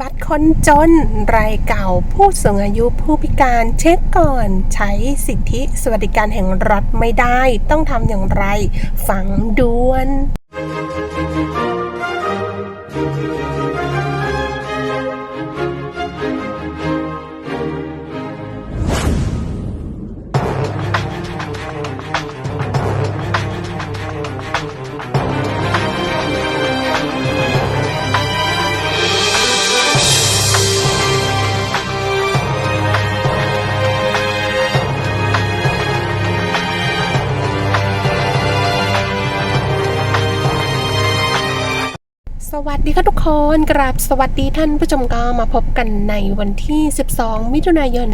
บัตรคนจน รายเก่าผู้สูงอายุผู้พิการเช็คก่อน ใช้สิทธิสวัสดิการแห่งรัฐไม่ได้ ต้องทำอย่างไร ฟังด่วน วัสดีค่ะทุกคนกราบสวัสดีท่านผู้ชมก็มาพบกันในวันที่ 12 มิถุนายน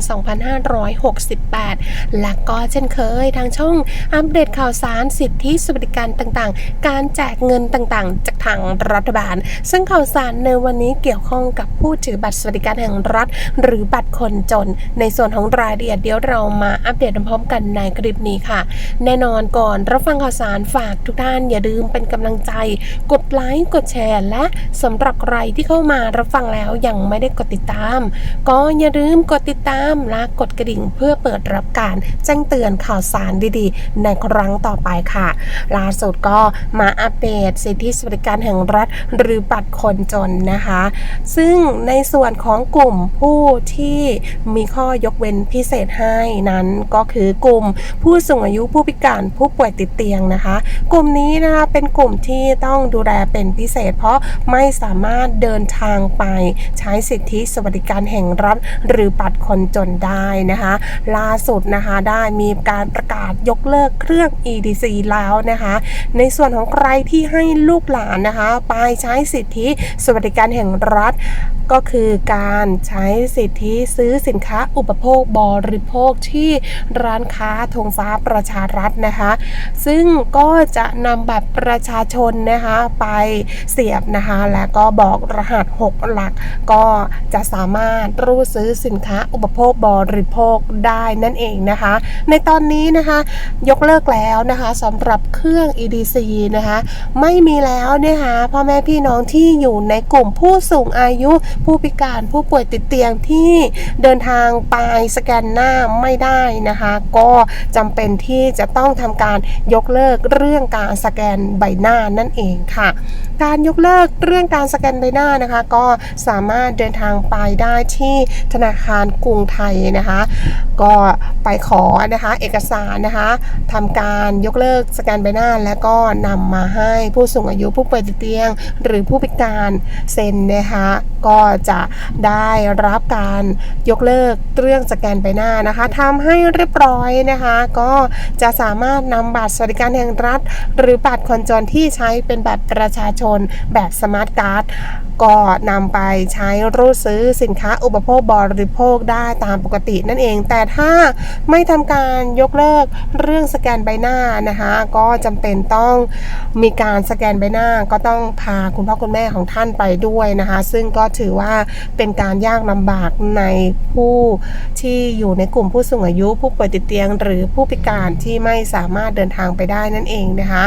2568 และก็เช่นเคยทางช่องอัปเดตข่าวสารสิทธิสวัสดิการต่างๆ การแจกเงินต่างๆ จากทางรัฐบาล ซึ่งข่าวสารในวันนี้เกี่ยวข้องกับผู้ถือบัตรสวัสดิการแห่งรัฐ หรือบัตรคนจน ในส่วนของรายละเอียดเดี๋ยวเรามาอัปเดตพร้อมกันในคลิปนี้ค่ะ แน่นอนก่อนรับฟังข่าวสารฝากทุกท่านอย่าลืมเป็นกำลังใจ กดไลค์กดแชร์และสำหรับใครที่เข้ามารับฟังแล้วยังไม่ได้กดติดตาม ก็อย่าลืมกดติดตามและกดกระดิ่งเพื่อเปิดรับการแจ้งเตือนข่าวสารดีๆ ในครั้งต่อไปค่ะล่าสุดก็มาอัปเดตสิทธิสวัสดิการแห่งรัฐ หรือบัตรคนจนนะคะ ซึ่งในส่วนของกลุ่มผู้ที่มีข้อยกเว้นพิเศษให้นั้นก็คือกลุ่มผู้สูงอายุผู้พิการผู้ป่วยติดเตียงนะคะ กลุ่มนี้นะคะเป็นกลุ่มที่ต้องดูแลเป็นพิเศษ เพราะไม่สามารถเดินทางไป ใช้สิทธิสวัสดิการแห่งรัฐ หรือบัตรคนจนได้นะคะ ล่าสุดนะคะได้มีการประกาศยกเลิกเครื่อง EDC แล้วนะคะ ในส่วนของใครที่ให้ลูกหลานนะคะ ไปใช้สิทธิสวัสดิการแห่งรัฐ ก็คือการใช้สิทธิซื้อสินค้าอุปโภคบริโภคที่ร้านค้าธงฟ้าประชารัฐนะคะ ซึ่งก็จะนำบัตรประชาชนนะคะไปเสียบนะคะ แล้วก็บอกรหัส 6 หลัก ก็จะสามารถรูดซื้อสินค้าอุปโภคบริโภคได้นั่นเองนะคะ ในตอนนี้นะคะยกเลิกแล้วนะคะสำหรับเครื่อง EDC นะคะ ไม่มีแล้วนะคะพ่อแม่พี่น้องที่อยู่ในกลุ่มผู้สูงอายุผู้พิการผู้ป่วยติดเตียงที่เดินทางไปสแกนหน้าไม่ได้นะคะ ก็จำเป็นที่จะต้องทำการยกเลิกเรื่องการสแกนใบหน้านั่นเองค่ะ การยกเลิกเรื่องการสแกนใบหน้านะคะ ก็สามารถเดินทางไปได้ที่ธนาคารกรุงไทยนะคะ ก็ไปขอนะคะเอกสารนะคะทำการยกเลิกสแกนใบหน้า แล้วก็นำมาให้ผู้สูงอายุผู้ป่วยติดเตียง หรือผู้พิการเซ็นนะคะก็จะได้รับการยกเลิกเรื่องสแกนใบหน้านะคะทำให้เรียบร้อยนะคะ ก็จะสามารถนำบัตรสวัสดิการแห่งรัฐ หรือบัตรคนจนที่ใช้เป็นบัตรประชาชนแบบสมาร์ทการ์ดก็นำไปใช้รูดซื้อสินค้าอุปโภคบริโภคได้ตามปกตินั่นเอง แต่ถ้าไม่ทำการยกเลิกเรื่องสแกนใบหน้านะคะ ก็จำเป็นต้องมีการสแกนใบหน้าก็ต้องพาคุณพ่อคุณแม่ของท่านไปด้วยนะคะ ซึ่งก็ถือว่าเป็นการยากลำบากในผู้ที่อยู่ในกลุ่มผู้สูงอายุ ผู้ป่วยติดเตียง หรือผู้พิการที่ไม่สามารถเดินทางไปได้นั่นเองนะคะ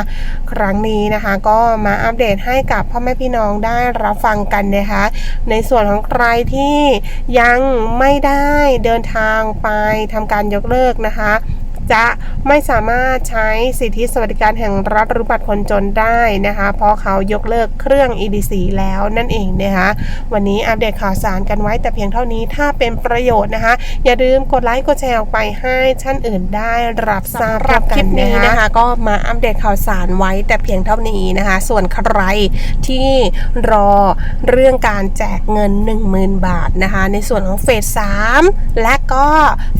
ครั้งนี้นะคะก็มาอัปเดตให้กับพ่อแม่พี่น้องได้รับฟังกันนะคะ ในส่วนของใครที่ยังไม่ได้เดินทางไปทำการยกเลิกนะคะ จะไม่สามารถใช้สิทธิสวัสดิการแห่งรัฐหรือบัตรคนจนได้นะคะ เพราะเขายกเลิกเครื่อง EDC แล้วนั่นเองนะคะ วันนี้อัปเดตข่าวสารกันไว้แต่เพียงเท่านี้ถ้าเป็นประโยชน์นะคะ อย่าลืมกดไลค์กดแชร์ออกไปให้ท่านอื่นได้รับทราบกันนี้นะคะ ก็มาอัปเดตข่าวสารไว้แต่เพียงเท่านี้นะคะ ส่วนใครที่รอเรื่องการแจกเงิน 10,000 บาทนะคะ ในส่วนของเฟส3และก็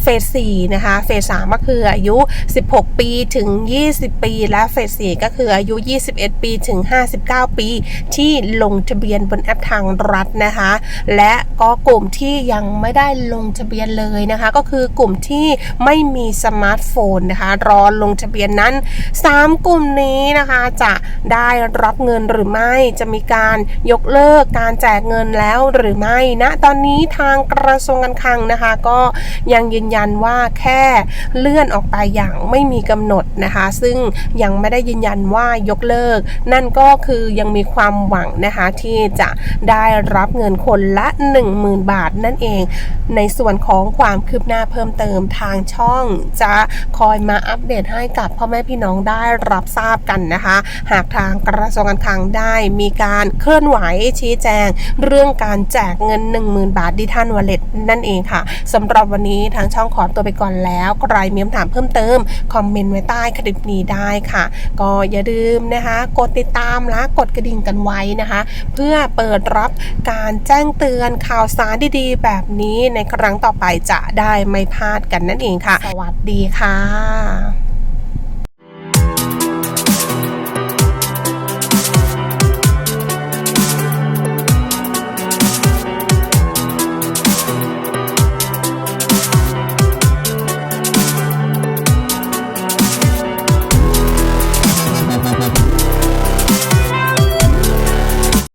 เฟส4นะคะเฟส3ก็คืออายุ 16 ปีถึง 20 ปี และเฟส4ก็คืออายุ 21 ปีถึง 59 ปี ที่ลงทะเบียนบนแอปทางรัฐนะคะ และก็กลุ่มที่ยังไม่ได้ลงทะเบียนเลยนะคะ ก็คือกลุ่มที่ไม่มีสมาร์ทโฟนนะคะรอลงทะเบียนนั้น 3 กลุ่มนี้นะคะจะได้รับเงินหรือไม่จะมีการยกเลิกการแจกเงินแล้วหรือไม่นะตอนนี้ทางกระทรวงการคลังนะคะ ก็ยังยืนยันว่าแค่เลื่อนออกไปอย่างไม่มีกำหนดนะคะ ซึ่งยังไม่ได้ยืนยันว่ายกเลิก นั่นก็คือยังมีความหวังนะคะที่จะได้รับเงินคนละ 10,000 บาทนั่นเอง ในส่วนของความคืบหน้าเพิ่มเติมทางช่อง จะคอยมาอัปเดตให้กับพ่อแม่พี่น้องได้รับทราบกันนะคะ หากทางกระทรวงการคลังได้มีการเคลื่อนไหวชี้แจง เรื่องการแจกเงิน 10,000 บาทดิทันวอลเล็ตนั่นเองค่ะสำหรับวันนี้ทางช่องขอตัวไปก่อนแล้ว ใครมีคำถามเพิ่มเติม คอมเมนต์ไว้ใต้คลิปนี้ได้ค่ะ ก็อย่าลืมนะคะ กดติดตามและกดกระดิ่งกันไว้นะคะ เพื่อเปิดรับการแจ้งเตือนข่าวสารดีๆ แบบนี้ในครั้งต่อไปจะได้ไม่พลาดกันนั่นเองค่ะ สวัสดีค่ะ